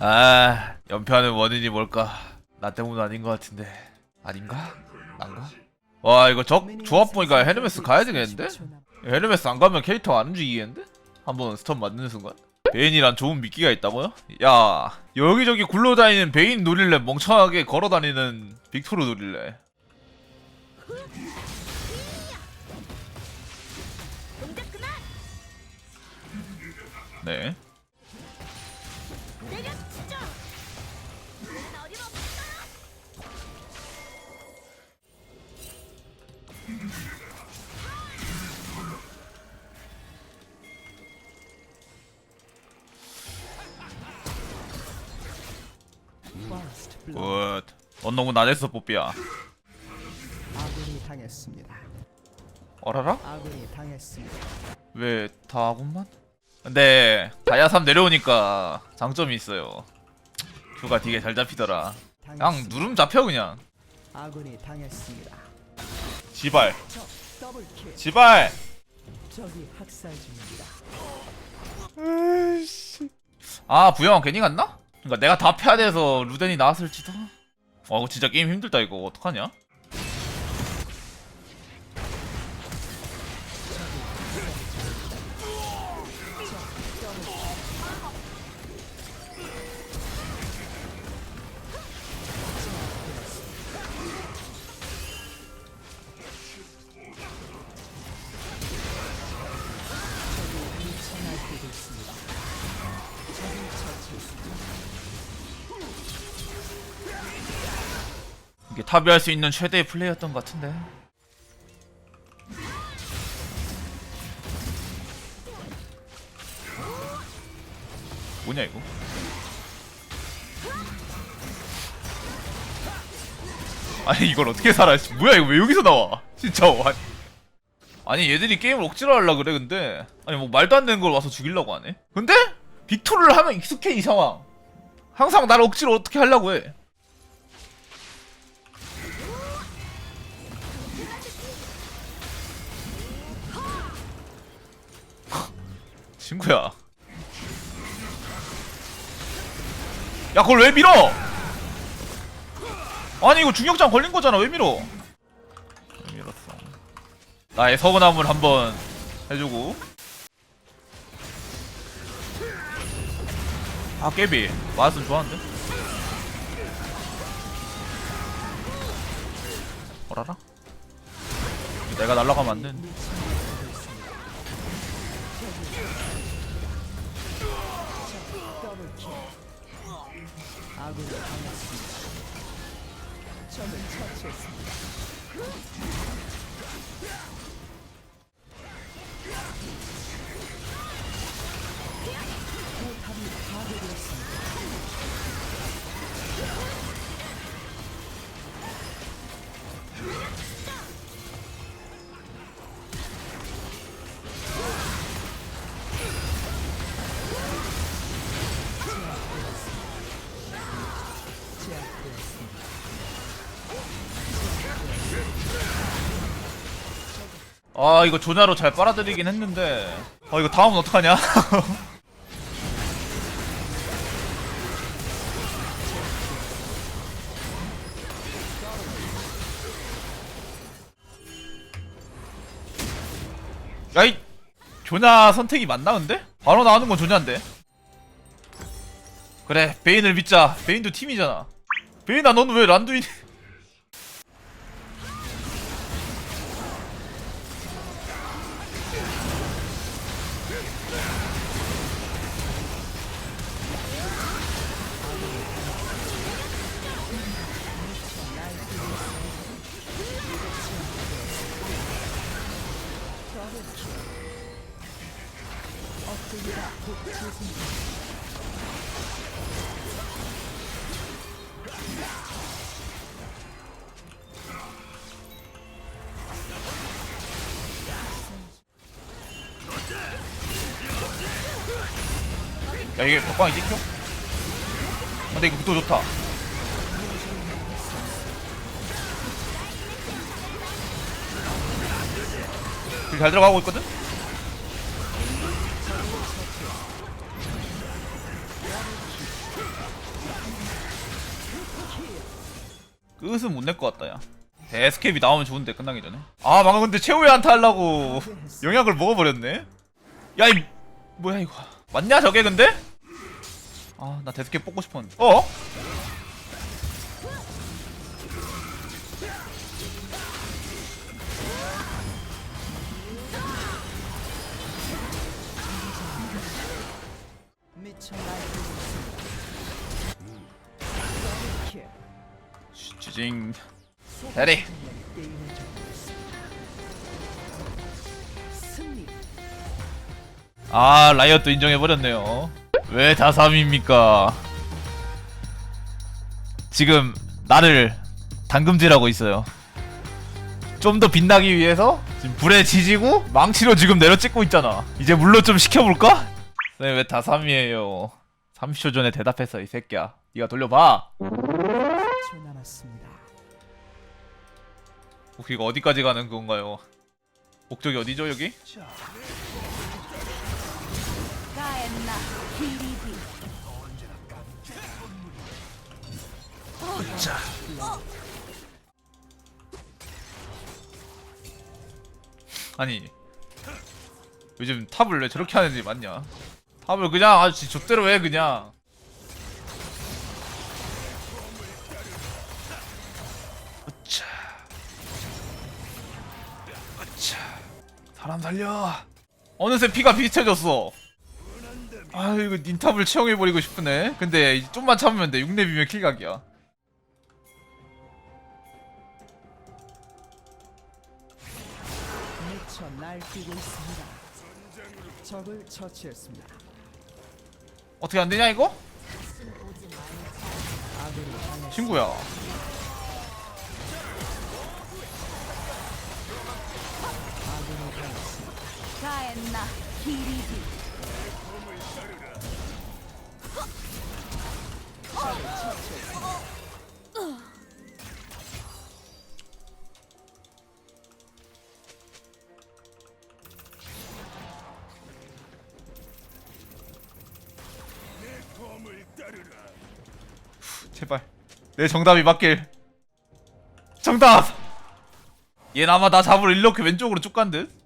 아 연패하는 원인이 뭘까? 나 때문 아닌 것 같은데 아닌가? 난가? 와 이거 적 조합 보니까 헤르메스 가야 되겠는데? 헤르메스 안 가면 캐릭터 안 움직이겠는데? 한번 스턴 맞는 순간 베인이란 좋은 미끼가 있다고요? 야 여기저기 굴러다니는 베인 노릴래 멍청하게 걸어다니는 빅토르 노릴래. 네 굿. 넌 너무 나댔어 뽀삐야 아군이 당했습니다. 어라라? 아군이 당했습니다. 왜다 아군만? 근데 다이아3 내려오니까 장점이 있어요 큐가 되게 잘 잡히더라 그냥 당했습니다. 누름 잡혀 그냥 아군이 당했습니다. 지발 적 더블킬. 지발 적이 학살 중입니다. 아 부영아 괜히 갔나? 그니까 내가 다 패야 돼서 루덴이 나왔을지도 와 이거 진짜 게임 힘들다 이거 어떡하냐? 이게 탑이 할수 있는 최대의 플레이였던 것 같은데. 뭐냐 이거? 아니 이걸 어떻게 살아 씨, 뭐야 이거 왜 여기서 나와? 진짜 와 아니 얘들이 게임을 억지로 하려 그래 근데. 아니 뭐 말도 안 되는 걸 와서 죽이려고 하네? 근데? 빅토르를 하면 익숙해 이 상황. 항상 나를 억지로 어떻게 하려고 해 친구야. 야, 그걸 왜 밀어? 아니, 이거 중력장 걸린 거잖아. 왜 밀어? 왜 밀었어? 나의 서브나물 한번 해주고. 아, 깨비. 맞았으면 좋았는데? 어라라? 내가 날라가면 안 되는데. 더블킬. 아군이 당했습니다. 적을 처치했습니다. 아 이거 조냐로 잘 빨아들이긴 했는데. 아 이거 다음은 어떡하냐? 야이 조냐 선택이 맞나 근데? 바로 나오는 건 조냐인데. 그래 베인을 믿자. 베인도 팀이잖아. 베인아 너는 왜 란두인 야 이게 덕광이 찍혀? 근데 이거 또 좋다 길잘 들어가고 있거든? 끝은 못 낼 것 같다 야. 데스캡이 나오면 좋은데 끝나기 전에. 아 방금 근데 최후의 한타 하려고 영약을 먹어버렸네. 야 이 뭐야 이거. 맞냐 저게 근데? 아 나 데스캡 뽑고 싶었는데. 어? 쥐징. 대리. 아 라이엇도 인정해버렸네요. 왜 다삼입니까? 지금 나를 당금질하고 있어요. 좀 더 빛나기 위해서 지금 불에 지지고 망치로 지금 내려찍고 있잖아. 이제 물로 좀 식혀볼까? 네, 왜 다삼이에요? 30초 전에 대답했어 이 새끼야. 네가 돌려봐 10초 남았습니다. 혹시 이거 어디까지 가는 건가요? 목적이 어디죠 여기? 히리비 아니 요즘 탑을 왜 저렇게 하는지 맞냐 탑을 그냥 아주 족대로 해 그냥 사람 살려 어느새 피가 비슷해졌어 아 이거 닌탑을 채용해버리고 싶으네 근데 좀만 참으면 돼 6렙이면 킬각이야 미쳐 날뛰고 있습니다. 적을 처치했습니다. 어떻게 안되냐 이거? 친구야 가엔나? 히리비 제발 내 정답이 맞길. 정답! 얘는 아마 나 잡으러 이렇게 왼쪽으로 쭉 간 듯?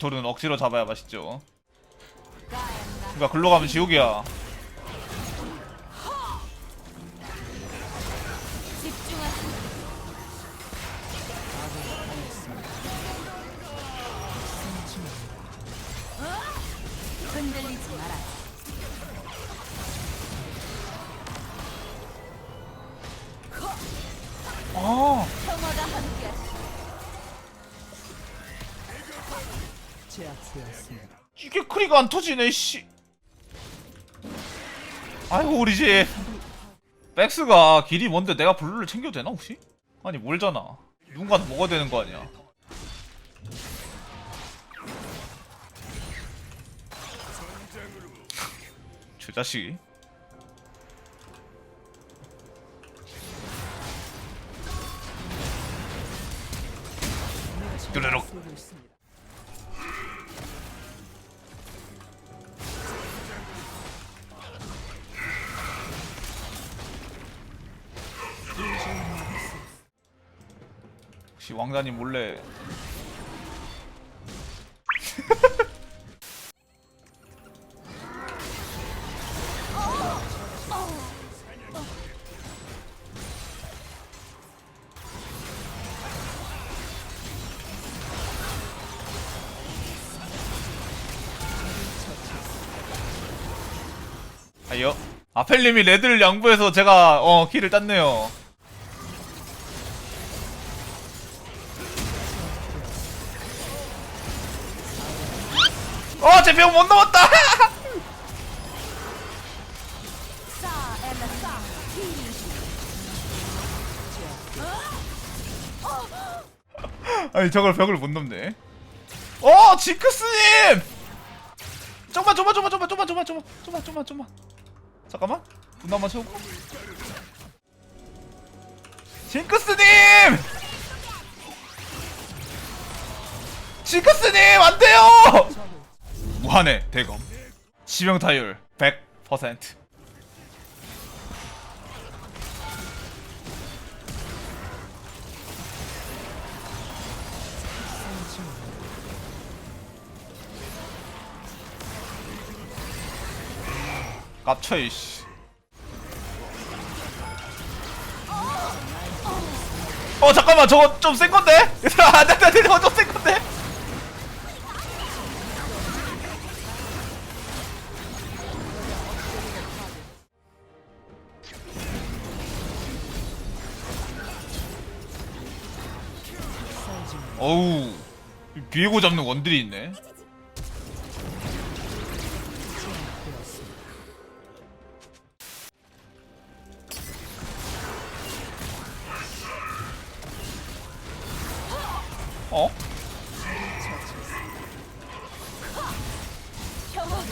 빅토르는 억지로 잡아야 맛있죠. 그니까 글로 가면 지옥이야 제압되었습니다. 이게 크리가 안 터지네 씨. 아이고 우리 집. 백스가 길이 뭔데 내가 블루를 챙겨도 되나 혹시? 아니 몰잖아. 누군가는 먹어야 되는 거 아니야. 저 자식이. 뚜르륵 왕자님 몰래. 아이요. 아펠님이 레드를 양보해서 제가 어 키를 땄네요 어, 제 배우 못 넘었다! 아니, 저걸 벽을 못 넘네. 어, 징크스님! 좀만, 좀만, 좀만, 좀만, 좀만, 좀만, 좀만, 좀만, 좀만, 좀만. 잠깐만. 분 한번 채우고. 징크스님! 징크스님 안 돼요 무한의 대검. 치명 타율 100% 깝쳐 이씨. 어 잠깐만. 저거 좀 센 건데? 안돼 안돼. 저거 좀센 어우 비에고 잡는 원들이 있네 어? 평온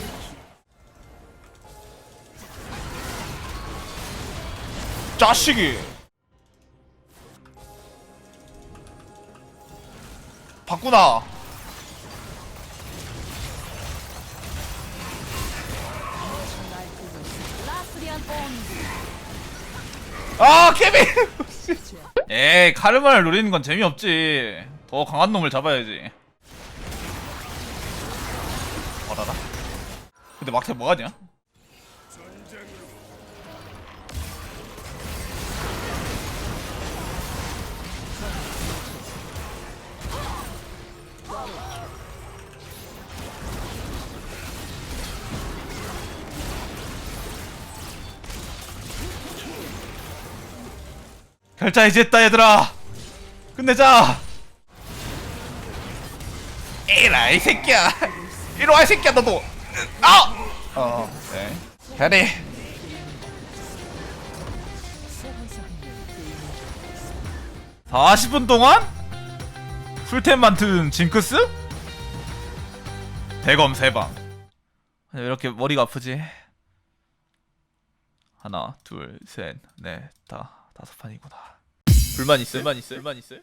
짜식이 온드 아 케빈! 에이 카르마를 노리는 건 재미없지. 더 강한 놈을 잡아야지. 어라라? 근데 막대 뭐하냐 결자 이제 했다 얘들아 끝내자 에라 이 새끼야 이리와 이 새끼야 너도 아! 어, 네. 해리 40분 동안 풀템 만든 징크스? 대검 3방 왜 이렇게 머리가 아프지? 하나, 둘, 셋, 넷, 다 다섯 판이구나. 불만 있어요? 불만 있어요? 불만 있어요?